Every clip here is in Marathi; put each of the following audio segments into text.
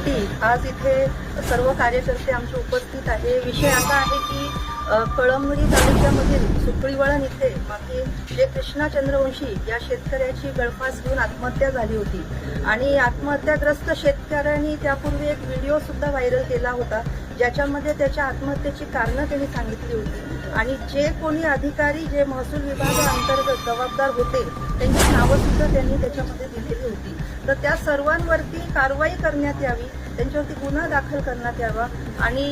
आज इथे सर्व कार्यकर्ते आमचे उपस्थित आहे. विषय असा आहे की कळमनुरी तालुक्यामधील सुकळीवळण इथे मागे जे कृष्णा चंद्रवंशी या शेतकऱ्याची गळफास घेऊन आत्महत्या झाली होती. आणि आत्महत्याग्रस्त शेतकऱ्यांनी त्यापूर्वी एक व्हिडिओ सुद्धा व्हायरल केला होता ज्याच्यामध्ये त्याच्या आत्महत्येची कारणं त्यांनी सांगितली होती. आणि जे कोणी अधिकारी जे महसूल विभागाअंतर्गत जबाबदार होते त्यांची नावंसुद्धा त्यांनी त्याच्यामध्ये दिलेली होती. तर त्या सर्वांवरती कारवाई करण्यात यावी त्यांच्यावरती गुन्हा दाखल करण्यात यावा. आणि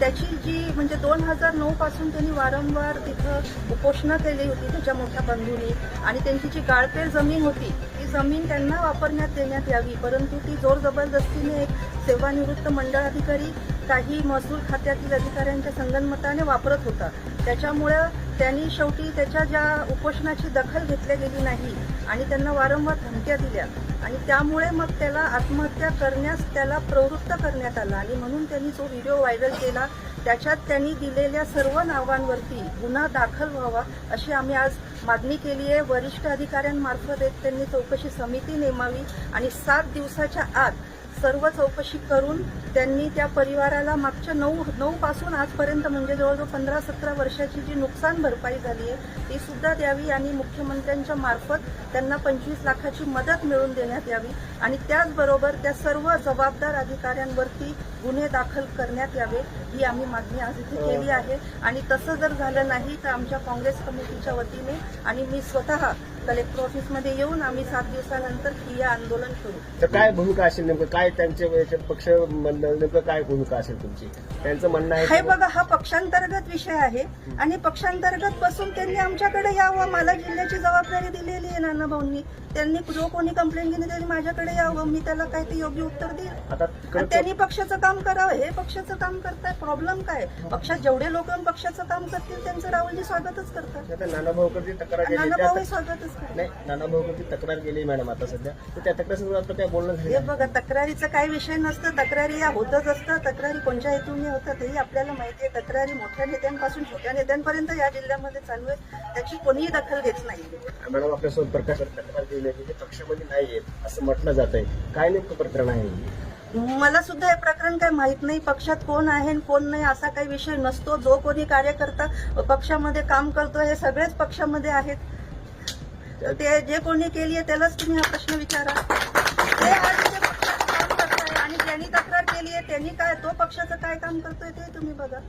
त्याची जी म्हणजे दोन हजार नऊ पासून त्यांनी वारंवार तिथं उपोषणं केली होती त्याच्या मोठ्या बंधूंनी. आणि त्यांची जी गाळपेर जमीन होती ती जमीन त्यांना वापरण्यात देण्यात यावी. परंतु ती जोर जबरदस्तीने एक सेवानिवृत्त मंडळ अधिकारी काही महसूल खात्यातील अधिकाऱ्यांच्या संगनमताने वापरत होता. त्याच्यामुळं त्यांनी शेवटी त्याच्या ज्या उपोषणाची दखल घेतली गेली नाही आणि त्यांना वारंवार धमक्या दिल्या आणि त्यामुळे मग त्याला आत्महत्या करण्यास त्याला प्रवृत्त करण्यात आला. आणि म्हणून त्यांनी जो व्हिडिओ व्हायरल केला त्याच्यात त्यांनी दिलेल्या सर्व नावांवरती गुन्हा दाखल व्हावा अशी आम्ही आज मागणी केली आहे. वरिष्ठ अधिकाऱ्यांमार्फत एक त्यांनी चौकशी समिती नेमावी आणि सात दिवसाच्या आत सर्व चौकशी करून त्यांनी त्या परिवाराला मागच्या नऊ नऊ पासून आजपर्यंत म्हणजे जवळजवळ पंधरा सतरा वर्षाची जी नुकसान भरपाई झाली आहे ती सुद्धा द्यावी आणि मुख्यमंत्र्यांच्या मार्फत त्यांना पंचवीस लाखाची मदत मिळवून देण्यात यावी आणि त्याचबरोबर त्या सर्व जबाबदार अधिकाऱ्यांवरती गुन्हे दाखल करण्यात यावे ही आम्ही मागणी आज इथे केली आहे. आणि तसं जर झालं नाही तर आमच्या काँग्रेस कमिटीच्या वतीने आणि मी स्वतः कलेक्टर ऑफिसमध्ये येऊन आम्ही सात दिवसानंतर ठिय्या आंदोलन करू. तर काय भूमिका असेल नेमकं? काय त्यांचे याचे पक्ष नेमकं काय भूमिका असेल तुमची? त्यांचं म्हणणं आहे हे बघा हा पक्षांतर्गत विषय आहे आणि पक्षांतर्गत बसून त्यांनी आमच्याकडे यावं. मला जिल्ह्याची जबाबदारी दिलेली आहे नाना भाऊंनी. त्यांनी जो कोणी कंप्लेंट घेणे त्यांनी माझ्याकडे यावं. मी त्याला काय ते योग्य उत्तर देईल त्यांनी पक्षाचं काम करावं. हे पक्षाचं काम करताय. प्रॉब्लेम काय? पक्षात जेवढे लोक पक्षाचं काम करतील त्यांचं राहुलजी स्वागतच करतात. नाना भाऊही स्वागतच नाही नानाभाऊकडची तक्रार केली मॅडम आता सध्या. तर त्या तक्रार संदर्भात काय बोलणं हे झालं बघा तक्रारीचा काही विषय नसतं. तक्रारी या होतच असतं. तक्रारी कोणत्या हेतूने होतात हेही आपल्याला माहिती आहे. तक्रारी मोठ्या नेत्यांपासून छोट्या नेत्यांपर्यंत या जिल्ह्यामध्ये चालू आहे. त्याची कोणीही दखल घेत नाही. मॅडम आपल्यासोबत प्रकाश तक्रार केली आहे की ते पक्षामध्ये नाही आहेत असं म्हटलं जात आहे. काय नेमकं प्रकरण आहे? मला सुद्धा हे प्रकरण काही माहीत नाही. पक्षात कोण आहे आणि कोण नाही असा काही विषय नसतो. जो कोणी कार्यकर्ता पक्षामध्ये काम करतो हे सगळेच पक्षामध्ये आहेत. ते जे कोणी केली आहे त्यालाच तुम्ही हा प्रश्न विचारा. ते आज इथे पक्षाचं काम करताय आणि ज्यांनी तक्रार केली आहे त्यांनी काय तो पक्षाचं काय काम करतोय ते तुम्ही बघा.